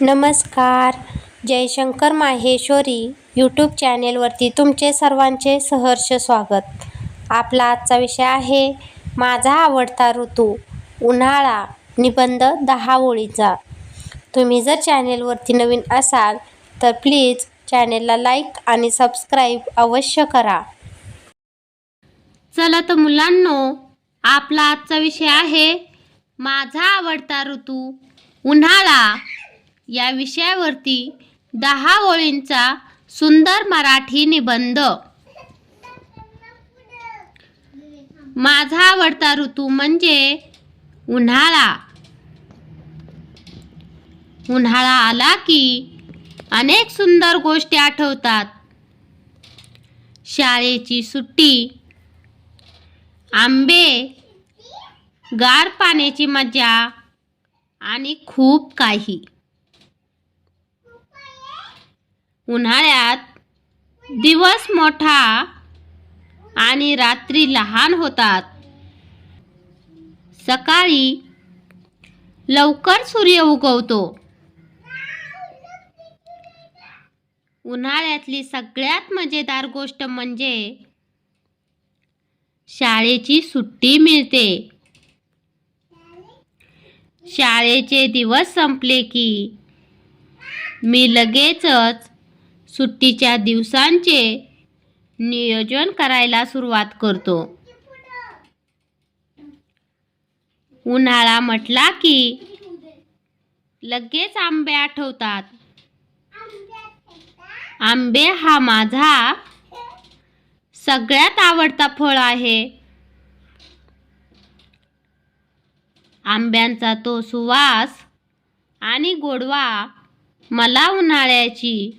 नमस्कार. जयशंकर माहेश्वरी यूट्यूब चॅनेलवरती तुमचे सर्वांचे सहर्ष स्वागत. आपला आजचा विषय आहे माझा आवडता ऋतू उन्हाळा निबंध दहा ओळीचा. तुम्ही जर चॅनेलवरती नवीन असाल तर प्लीज चॅनेलला लाईक आणि सबस्क्राईब अवश्य करा. चला तर मुलांनो आपला आजचा विषय आहे माझा आवडता ऋतू उन्हाळा. या विषयावरती दहा ओळींचा सुंदर मराठी निबंध. माझा आवडता ऋतू म्हणजे उन्हाळा. उन्हाळा आला की अनेक सुंदर गोष्टी आठवतात. शाळेची सुट्टी आंबे गार पाण्याची मजा आणि खूप काही. उन्हाळ्यात दिवस मोठा आणि रात्री लहान होतात. सकाळी लवकर सूर्य उगवतो. उन्हाळ्यातली सगळ्यात मजेदार गोष्ट म्हणजे शाळेची सुट्टी मिळते. शाळेचे दिवस संपले की मी लगेचच सुट्टीच्या दिवसांचे नियोजन करायला सुरुवात करतो. उन्हाळा म्हटला की लगेच आंबे आठवतात आंबे हा माझा सगळ्यात आवडता फळ आहे. आंब्यांचा तो सुवास आणि गोडवा मला उन्हाळ्याची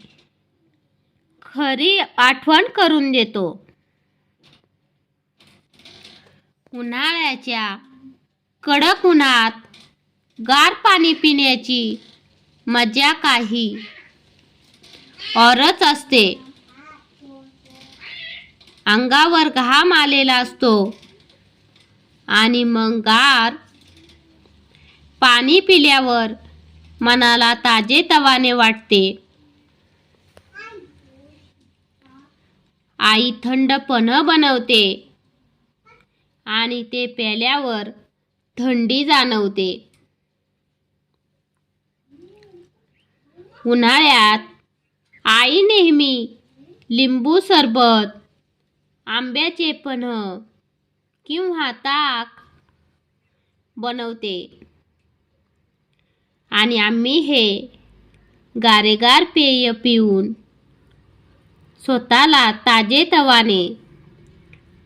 खरी आठवण करून देतो. उन्हाळ्याच्या कडक उन्हात गार पाणी पिण्याची मजा काही औरच असते. अंगावर घाम आलेला असतो आणि मग गार पाणी पिल्यावर मनाला ताजे तवाने वाटते. आई थंड पन्ह बनवते. आणि ते प्याल्यावर थंडी जाणवते. उन्हाळ्यात आई नेहमी लिंबू सरबत आंब्याचे पन्ह किंवा ताक बनवते. आणि आम्ही हे गारेगार पेय पिऊन स्वतःला ताजेतवाने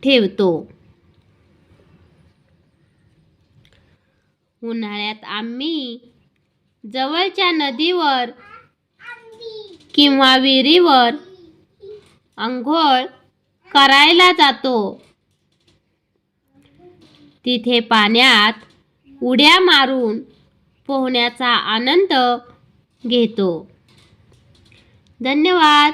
ठेवतो. उन्हाळ्यात आम्ही जवळच्या नदीवर किंवा विहिरीवर अंघोळ करायला जातो. तिथे पाण्यात उड्या मारून पोहण्याचा आनंद घेतो. धन्यवाद.